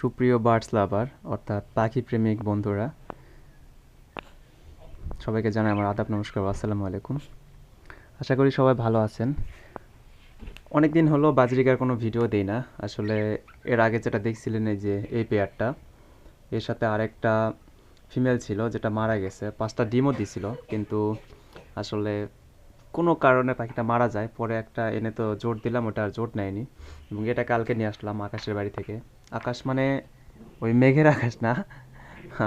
সুপ্রিয় বার্ডস লাভার, অর্থাৎ পাখি প্রেমিক বন্ধুরা, সবাইকে জানাই আমার আদাব নমস্কার, আসসালামু আলাইকুম। আশা করি সবাই ভালো আছেন। অনেক দিন হলো বাজরিকার কোনো ভিডিও দেই না। আসলে এর আগে যেটা দেখছিলেন এই যে, এই পেয়ারটা, এর সাথে আরেকটা ফিমেল ছিল যেটা মারা গেছে, পাঁচটা ডিমও দিছিল, কিন্তু আসলে কোনো কারণে পাখিটা মারা যায়। পরে একটা এনে তো জোট দিলাম, ওটা আর জোট নেয়নি। এবং এটা কালকে নিয়ে আসলাম আকাশের বাড়ি থেকে। আকাশ মানে ওই মেঘের আকাশ না?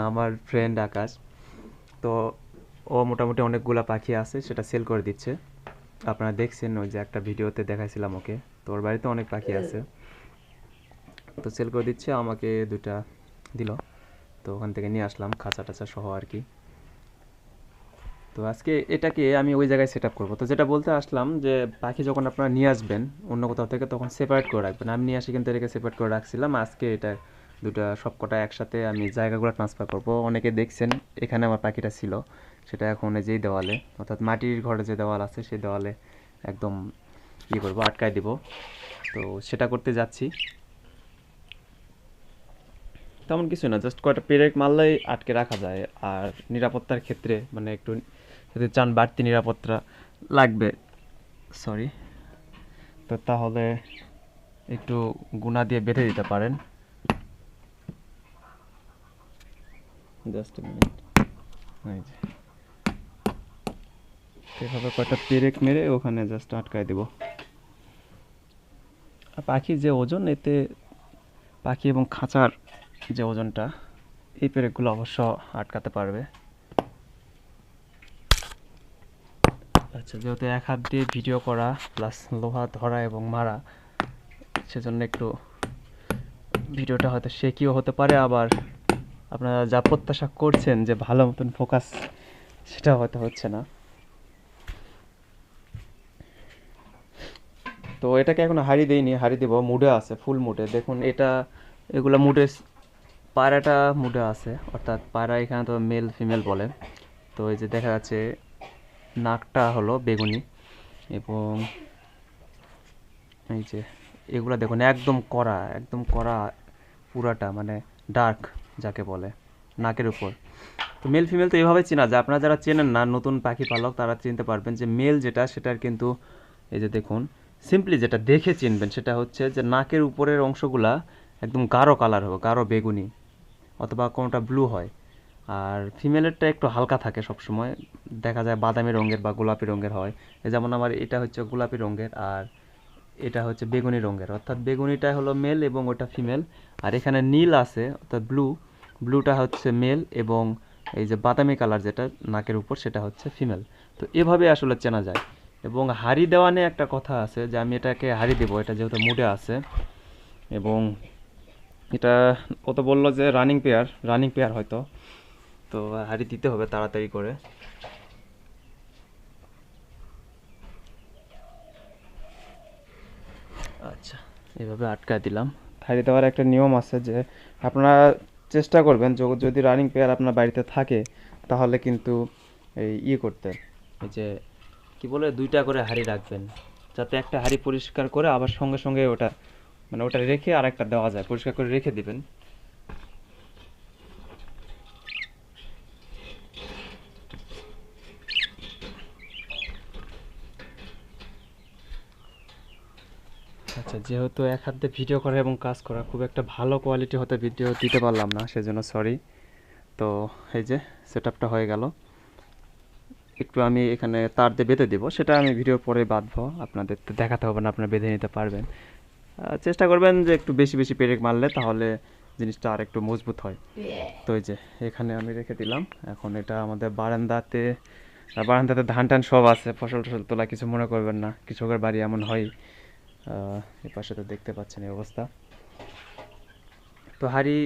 আমার ফ্রেন্ড আকাশ। তো ও মোটামুটি অনেকগুলা পাখি আছে, সেটা সেল করে দিচ্ছে। আপনারা দেখছেন ওই যে একটা ভিডিওতে দেখাইছিলাম ওকে। তো ওর বাড়িতে অনেক পাখি আছে। তো সেল করে দিচ্ছে, আমাকে দুটা দিল। তো ওখান থেকে নিয়ে আসলাম, খাঁচা টাচা সহ আর কি। তো আজকে এটাকে আমি ওই জায়গায় সেট আপ করব। তো যেটা বলতে আসলাম যে, পাখি যখন আপনারা নিয়ে আসবেন, অন্য কোথাও থেকে, তখন সেপারেট করে রাখবেন। আমি নিয়ে আসি কিন্তু এটাকে সেপারেট করে রাখছিলাম। আজকে এটা দুটা সব কটা একসাথে আমি জায়গাগুলো ট্রান্সফার করব। অনেকে দেখছেন, এখানে আমার পাখিটা ছিল। সেটা এখন যেই দেওয়ালে, অর্থাৎ মাটির ঘরে যে দেওয়াল আছে সেই দেওয়ালে একদম ইয়ে করব, আটকায় দিব। তো সেটা করতে যাচ্ছি। তেমন কিছু না জাস্ট কয়টা পেরেক মারলেই আটকে রাখা যায়। আর নিরাপত্তার ক্ষেত্রে মানে একটু যদি চান বাড়তি নিরাপত্তা লাগবে। সরি তো তাহলে একটু গুণা দিয়ে বেঁধে দিতে পারেন। জাস্ট মিনিট এভাবে কয়টা পেরেক মেরে ওখানে জাস্ট আটকায় দেব। আর পাখির যে ওজন এতে পাখি এবং খাঁচার যে ওজনটা এই পেরেকগুলো অবশ্য আটকাতে পারবে। আচ্ছা যেহেতু এক হাত দিয়ে ভিডিও করা প্লাস লোহা ধরা এবং মারা, সেজন্য একটু ভিডিওটা হয়তো শেকিও হতে পারে। আবার আপনারা যা প্রত্যাশা করছেন যে ভালো মতন ফোকাস সেটা হয়তো হচ্ছে না। তো এটাকে এখনও হাড়ি দেইনি, হাড়ি দেবো। মুডে আছে ফুল মুডে। দেখুন, এটা, এগুলো মুডে পায়রাটা মুডে আছে। অর্থাৎ পায়রা এখানে তো মেল ফিমেল বলে। তো এই যে দেখা যাচ্ছে নাকটা হলো বেগুনি এবং এই যে এগুলা দেখুন, একদম কড়া একদম কড়া, পুরাটা মানে ডার্ক যাকে বলে, নাকের উপর। তো মেল ফিমেল তো এভাবে চেনা যায়। আপনারা যারা চেনেন না, নতুন পাখি পালক, তারা চিনতে পারবেন যে মেল যেটা, সেটার কিন্তু এই যে দেখুন সিম্পলি যেটা দেখে চিনবেন, সেটা হচ্ছে যে নাকের উপরের অংশগুলা একদম গাঢ় কালার হবে, গাঢ় বেগুনি, অথবা কোনোটা ব্লু হয়। আর ফিমেলেরটা একটু হালকা থাকে সবসময়। দেখা যায় বাদামি রঙের বা গোলাপি রঙের হয়। যেমন আমার এটা হচ্ছে গোলাপি রঙের আর এটা হচ্ছে বেগুনি রঙের। অর্থাৎ বেগুনিটা হলো মেল এবং ওটা ফিমেল আর এখানে নীল আছে, অর্থাৎ ব্লু ব্লুটা হচ্ছে মেল এবং এই যে বাদামি কালার যেটা নাকের উপর, সেটা হচ্ছে ফিমেল তো এভাবে আসলে চেনা যায়। এবং হাড়ি দেওয়া নিয়ে একটা কথা আছে যে আমি এটাকে হাড়ি দেবো। এটা যেহেতু মুডে আছে। এবং এটা ও তো বলল যে রানিং পেয়ার রানিং পেয়ার হয়তো। তো হাড়ি দিতে হবে তাড়াতাড়ি করে। আচ্ছা। এভাবে আটকায় দিলাম। হাড়ি দেওয়ার একটা নিয়ম আছে যে আপনারা চেষ্টা করবেন যদি রানিং পেয়ার আপনার বাড়িতে থাকে তাহলে কিন্তু এই ইয়ে করতে। এই যে কি বলে দুইটা করে হাঁড়ি রাখবেন। যাতে একটা হাঁড়ি পরিষ্কার করে আবার সঙ্গে সঙ্গে ওটা মানে ওটা রেখে আর একটা দেওয়া যায় পরিষ্কার করে রেখে দিবেন। আচ্ছা যেহেতু এক হাত ভিডিও করা এবং কাজ করা, খুব একটা ভালো কোয়ালিটি হতে ভিডিও দিতে পারলাম না, সেজন্য সরি তো এই যে সেট হয়ে গেল। একটু আমি এখানে তার দিয়ে বেঁধে দেবো, সেটা আমি ভিডিও পরে বাঁধবো, আপনাদের তো দেখাতে হবে না, আপনারা বেঁধে নিতে পারবেন। চেষ্টা করবেন যে একটু বেশি বেশি পেরেক মারলে তাহলে জিনিসটা আর একটু মজবুত হয়। তো এই যে এখানে আমি রেখে দিলাম। এখন এটা আমাদের বারান্দাতে বারান্দাতে ধান টান সব আছে ফসল টসল তোলা কিছু মনে করবেন না, কৃষকের বাড়ি এমন হয়। এ পাশে তো দেখতে পাচ্ছেন এই অবস্থা। তো হাঁড়ি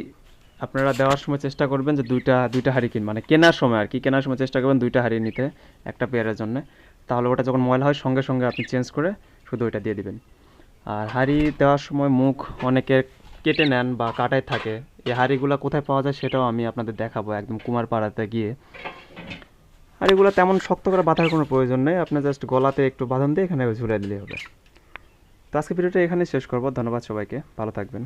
আপনারা দেওয়ার সময় চেষ্টা করবেন যে দুইটা দুইটা হাঁড়ি কিন মানে কেনার সময় আর কি, কেনার সময় চেষ্টা করবেন দুইটা হাঁড়ি নিতে একটা পেয়ারের জন্য। তাহলে ওটা যখন ময়লা হয়, সঙ্গে সঙ্গে আপনি চেঞ্জ করে শুধু ওইটা দিয়ে দিবেন। আর হাঁড়ি দেওয়ার সময় মুখ অনেকে কেটে নেন বা কাটায় থাকে। এই হাঁড়িগুলো কোথায় পাওয়া যায় সেটাও আমি আপনাদের দেখাবো একদম কুমারপাড়াতে গিয়ে। আর এগুলো তেমন শক্ত করে বাঁধার কোনো প্রয়োজন নেই। আপনি জাস্ট গলাতে একটু বাঁধন দিয়ে এখানে ঝুলে দিলেই হবে। তো আজকে ভিডিওটা এখানে শেষ করব। ধন্যবাদ সবাইকে। ভালো থাকবেন।